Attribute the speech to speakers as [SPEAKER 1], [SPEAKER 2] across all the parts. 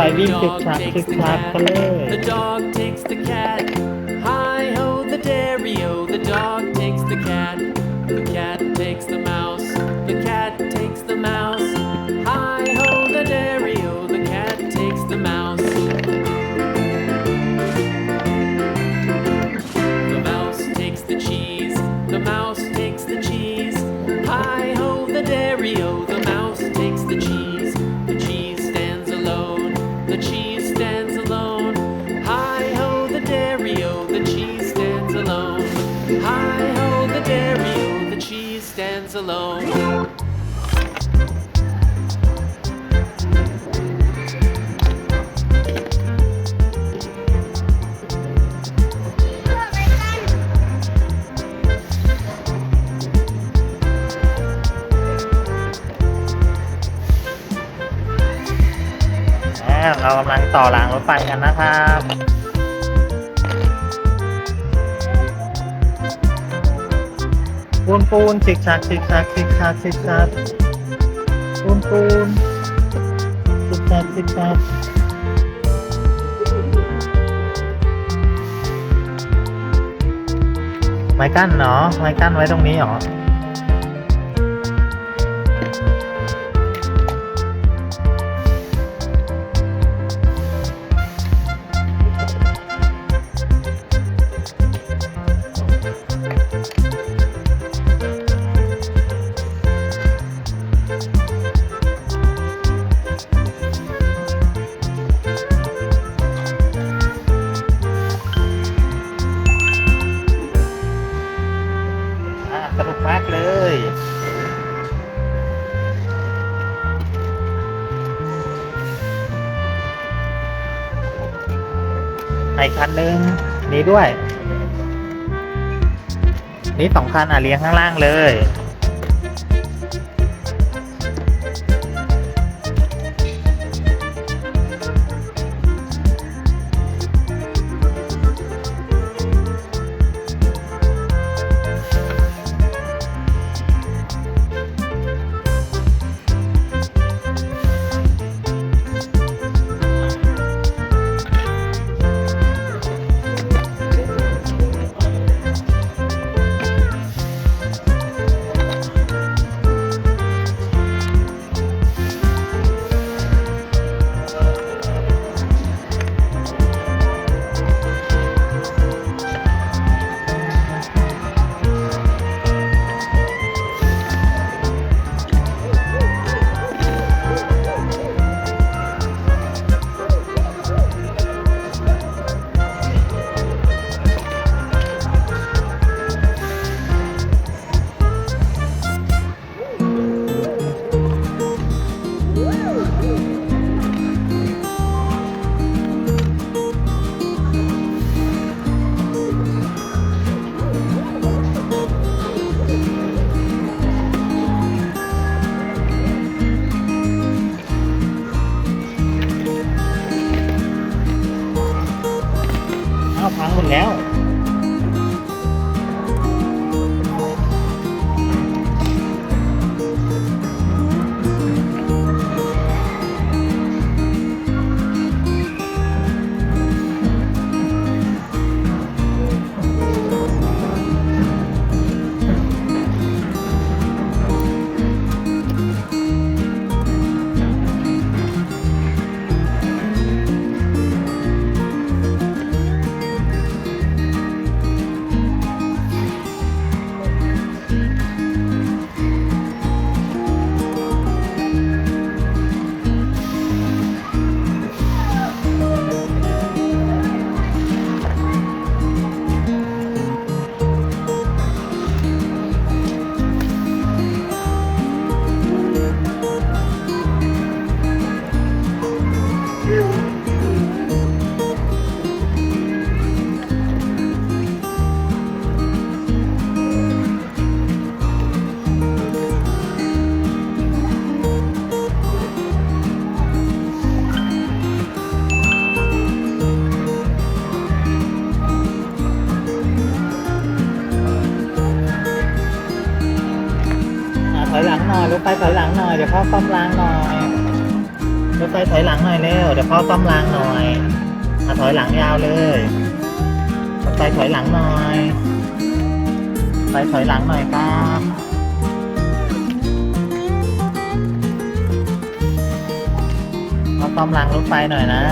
[SPEAKER 1] ไฟวิ่ง
[SPEAKER 2] The
[SPEAKER 1] คึก
[SPEAKER 2] dog
[SPEAKER 1] คัก
[SPEAKER 2] takes
[SPEAKER 1] คึก
[SPEAKER 2] the
[SPEAKER 1] คัก
[SPEAKER 2] cat.
[SPEAKER 1] กันเลย
[SPEAKER 2] The dog takes the cat. Hi ho, the dairy o, Hi ho, the dairy o, the cheese stands alone.
[SPEAKER 1] เรากำลังต่อรางรถไฟกันนะครับ ปูนปูนฉิกซักฉิกซักฉิกซักฉิกซักปูนปูนฉิกซักฉิกซักไม้กั้นเนาะไม้กั้นไว้ตรงนี้เหรอ สนุกมากเลยไอคันหนึ่งนี้ด้วย นี้สองคันอะเลี้ยงข้างล่างเลย ถไฟถอยหลังหน่อยเดี๋ยวพ่อซ่อมรางหน่อยรถไฟถอยหลังหน่อยเร็วเดี๋ยวพ่อซ่อมรางหน่อยอถอยหลังยาวเลยรถไฟถอยหลังหน่อยไฟถอยหลังหน่อยครับมาซ่อมรางรถไฟหน่อยนะ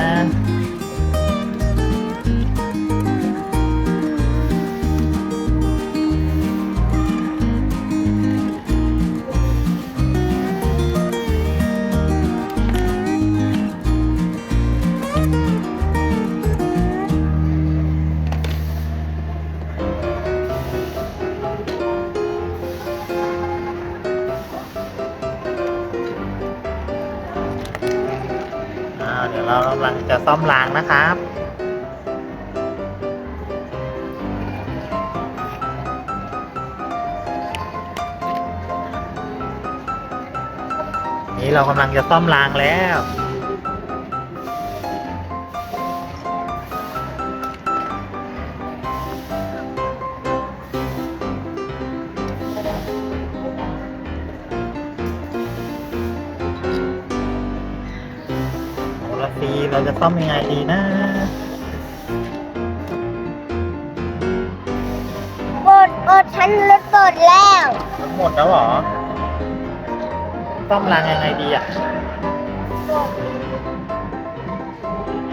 [SPEAKER 1] เรากำลังจะซ่อมรางนะครับนี่เรากำลังจะซ่อมรางแล้ว ซีเราจะซ่อมยังไงดีนะ
[SPEAKER 3] หมดอดฉันรถเปิดแล้ว
[SPEAKER 1] รถหมดแล้วเหรอซ่อมรางยังไงดีอะ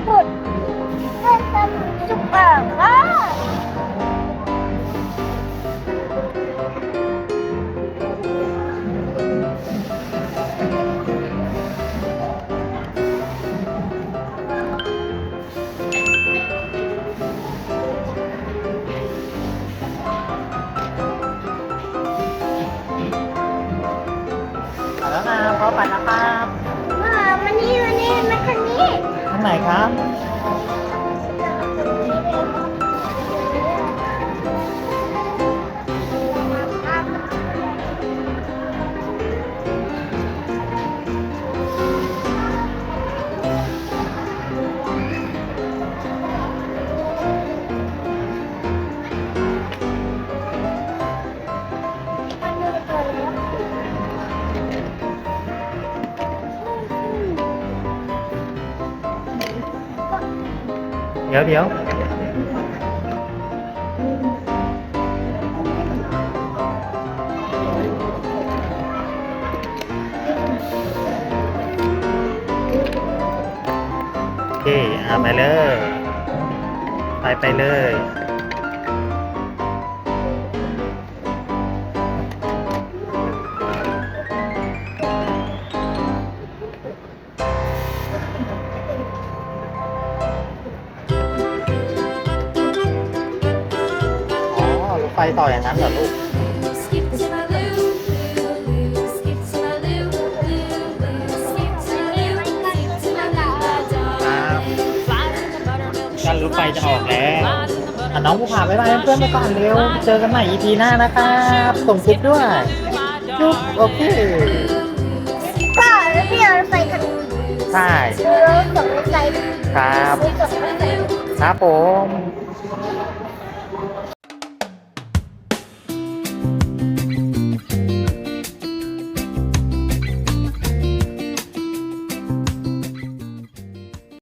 [SPEAKER 3] หมดถ้าทำจุกอ่างอะ
[SPEAKER 1] ไป แล้วนะพอไปนะครับ
[SPEAKER 3] มามานี่มานี่มาทางนี้
[SPEAKER 1] ทางไหนครับ ดี๋ยวเดี๋ยวโอเคอ่าไปเลย ไปไปเลย จะออกแล้ว
[SPEAKER 4] Flies in the
[SPEAKER 1] อะน้องภูผาบ๊ายบายเพื่อนๆไปก่อนเร็ว เจอกันใหม่ EP หน้านะครับส่งคลิปด้วยจุ๊บโอเค
[SPEAKER 3] ก็แล้วพี่เอารถไฟคันนี้
[SPEAKER 1] ใช่
[SPEAKER 3] ดูรถส่งรถไฟ
[SPEAKER 1] ครับ
[SPEAKER 3] ไปส่งรถไฟ
[SPEAKER 1] ครับผม